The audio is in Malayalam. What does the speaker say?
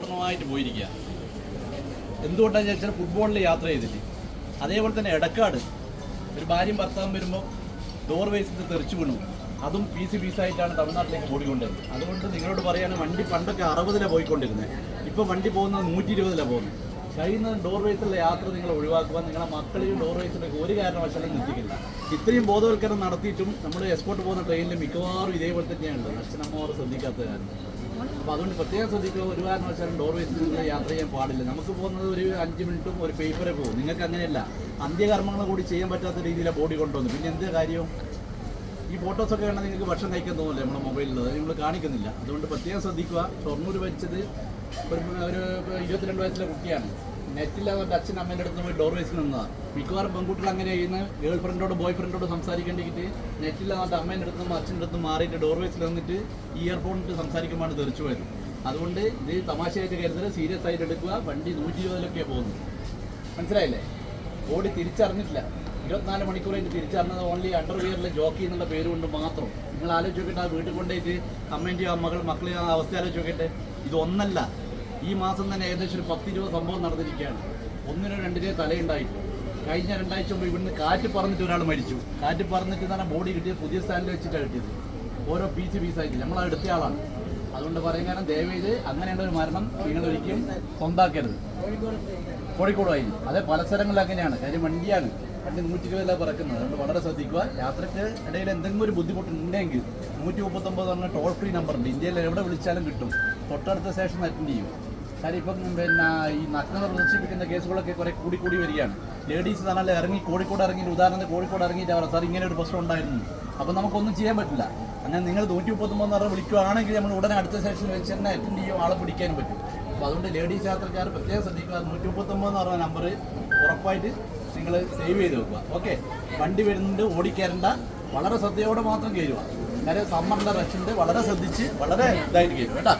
പൂർണമായിട്ട് പോയിരിക്കുക. എന്തുകൊണ്ടാണെന്ന് ചോദിച്ചാൽ ഫുട്ബോളിൽ യാത്ര ചെയ്തിട്ട് അതേപോലെ തന്നെ ഇടക്കാട് ഒരു ഭാര്യയും ഭർത്താവും വരുമ്പോൾ ഡോർ വേസിൽ തെറിച്ചു വീണു. അതും പീസ് പീസായിട്ടാണ് തമിഴ്നാട്ടിലേക്ക് ഓടിക്കൊണ്ടിരുന്നത്. അതുകൊണ്ട് നിങ്ങളോട് പറയാണ് വണ്ടി പണ്ടൊക്കെ അറുപതിലാണ് പോയിക്കൊണ്ടിരുന്നത് ഇപ്പോൾ വണ്ടി പോകുന്നത് നൂറ്റി ഇരുപതിലാണ് പോകുന്നത്. കഴിയുന്ന ഡോർ വേസിലുള്ള യാത്ര നിങ്ങൾ ഒഴിവാക്കുക നിങ്ങളുടെ മക്കളെയും ഡോർ വേസിലേക്ക് ഒരു കാരണവശാലും നിർത്തിക്കില്ല ഇത്രയും ബോധവൽക്കരണം നടത്തിയിട്ടും നമ്മൾ എക്സ്പോർട്ട് പോകുന്ന ട്രെയിനിൽ മിക്കവാറും ഇതേപോലെ തന്നെയാണ്. അച്ഛനമ്മമാർ ശ്രദ്ധിക്കാത്ത കാരണം അപ്പോൾ അതുകൊണ്ട് പ്രത്യേകം ശ്രദ്ധിക്കുക ഒരു കാരണവശാലും ഡോർ വേസിൽ നിങ്ങൾ യാത്ര ചെയ്യാൻ പാടില്ല. നമുക്ക് പോകുന്നത് ഒരു അഞ്ച് മിനിറ്റും ഒരു പേപ്പറെ പോകും. നിങ്ങൾക്ക് അങ്ങനെയല്ല അന്ത്യകർമ്മങ്ങൾ കൂടി ചെയ്യാൻ പറ്റാത്ത രീതിയിലാണ് ബോഡി കൊണ്ടുവന്നു. പിന്നെ എന്ത് കാര്യവും ഈ ഫോട്ടോസൊക്കെ കാണാൻ നിങ്ങൾക്ക് ഭക്ഷണം കഴിക്കാൻ തോന്നില്ല നമ്മുടെ മൊബൈലിൽ നിങ്ങൾ കാണിക്കുന്നില്ല. അതുകൊണ്ട് പ്രത്യേകം ശ്രദ്ധിക്കുക. ഷൊർണൂർ വലിച്ചത് ഒരു ഒരു ഇരുപത്തിരണ്ട് വയസ്സിലെ കുട്ടിയാണ്. നെറ്റിൽ അവരുടെ അച്ഛൻ അമ്മേന്റെ അടുത്ത് പോയി ഡോർ വെച്ച് നിന്നതാണ് മിക്കവാറും പെൺകുട്ടികൾ അങ്ങനെ ചെയ്യുന്ന ഗേൾ ഫ്രണ്ടോട് ബോയ് ഫ്രണ്ടോട് സംസാരിക്കേണ്ടിട്ട് നെറ്റിൽ അവരുടെ അമ്മേന്റെ അടുത്തും അച്ഛന്റെ അടുത്ത് മാറിയിട്ട് ഡോർ വെച്ച് നിന്നിട്ട് ഇയർഫോണിട്ട് സംസാരിക്കുമ്പോൾ തെറിച്ചു വരും അതുകൊണ്ട് ഇത് തമാശയായിട്ട് കരുതൽ സീരിയസ് ആയിട്ട് എടുക്കുക. വണ്ടി നൂറ്റി ഇരുപതിലൊക്കെയാണ് പോകുന്നത്. മനസ്സിലായില്ലേ? ഓടി തിരിച്ചറിഞ്ഞിട്ടില്ല. ഇരുപത്തിനാല് മണിക്കൂർ കഴിഞ്ഞ് തിരിച്ചറിഞ്ഞത് ഓൺലി അണ്ടർവിയറിലെ ജോക്കി എന്നുള്ള പേര് കൊണ്ട് മാത്രം. നിങ്ങൾ ആലോചിക്കട്ടെ ആ വീട്ടിൽ കൊണ്ടുപോയിട്ട് അമ്മേന്റെ ആ മകൾ മക്കളെ ആ അവസ്ഥ ആലോചിക്കട്ടെ ഇതൊന്നല്ല ഈ മാസം തന്നെ ഏകദേശം ഒരു പത്ത് ഇരുപത് സംഭവം നടന്നിരിക്കുകയാണ്. ഒന്നിനോ രണ്ടിനോ തലയുണ്ടായിട്ട് കഴിഞ്ഞ രണ്ടാഴ്ച മുമ്പ് ഇവിടുന്ന് കാറ്റ് പറഞ്ഞിട്ട് ഒരാൾ മരിച്ചു. കാറ്റ് പറഞ്ഞിട്ട് തന്നെ ബോഡി കിട്ടിയ പുതിയ സ്റ്റാൻഡിൽ വെച്ചിട്ടാണ് കിട്ടിയത്. ഓരോ പീസ് പീസായിട്ട് നമ്മൾ എടുത്ത ആളാണ്. അതുകൊണ്ട് പറയും കാരണം ദയവേത് അങ്ങനെയുള്ള ഒരു മരണം നിങ്ങൾ ഒരിക്കലും കോഴിക്കോട് വൈകി അതെ പല സ്ഥലങ്ങളിൽ അങ്ങനെയാണ്. കാര്യം വണ്ടിയാണ്. വണ്ടി നൂറ്റി ഇരുപതല്ല പറക്കുന്നത്. അതുകൊണ്ട് വളരെ ശ്രദ്ധിക്കുക. യാത്രയ്ക്ക് ഇടയിൽ എന്തെങ്കിലും ഒരു ബുദ്ധിമുട്ടുണ്ടെങ്കിൽ നൂറ്റി മുപ്പത്തൊമ്പത് പറഞ്ഞ ടോൾ ഫ്രീ നമ്പർ ഉണ്ട്. ഇന്ത്യയിൽ എവിടെ വിളിച്ചാലും കിട്ടും. തൊട്ടടുത്ത സ്റ്റേഷൻ അറ്റൻഡ് ചെയ്യും. കാര്യം ഇപ്പം പിന്നെ ഈ നഗ്നത പ്രദർശിപ്പിക്കുന്ന കേസുകളൊക്കെ കുറെ കൂടി കൂടി വരികയാണ്. ലേഡീസ് എന്നാലും ഇറങ്ങി കോഴിക്കോട് ഇറങ്ങി ഉദാഹരണത്തിന് കോഴിക്കോട് ഇറങ്ങിയിട്ട് അവർ സാർ ഇങ്ങനെ ഒരു പ്രശ്നം ഉണ്ടായിരുന്നു. അപ്പം നമുക്കൊന്നും ചെയ്യാൻ പറ്റില്ല. അങ്ങനെ നിങ്ങൾ നൂറ്റി മുപ്പത്തൊമ്പതെന്ന് പറഞ്ഞാൽ വിളിക്കുകയാണെങ്കിൽ നമ്മൾ ഉടനെ അടുത്ത സെക്ഷൻ വെച്ച് തന്നെ അറ്റൻഡ് ചെയ്യും ആളെ പിടിക്കാനും പറ്റും. അപ്പോൾ അതുകൊണ്ട് ലേഡീസ് യാത്രക്കാർ പ്രത്യേകം ശ്രദ്ധിക്കുക. നൂറ്റി മുപ്പത്തൊമ്പതെന്ന് പറഞ്ഞ നമ്പർ ഉറപ്പായിട്ട് നിങ്ങൾ സേവ് ചെയ്ത് വെക്കുക. ഓക്കെ വണ്ടി വരുന്നുണ്ട് ഓടിക്കയറണ്ട വളരെ ശ്രദ്ധയോടെ മാത്രം കയറുക കാര്യം സമ്മറിന്റെ റഷുണ്ട് വളരെ ശ്രദ്ധിച്ച് വളരെ ഇതായിട്ട് കയറും കേട്ടോ?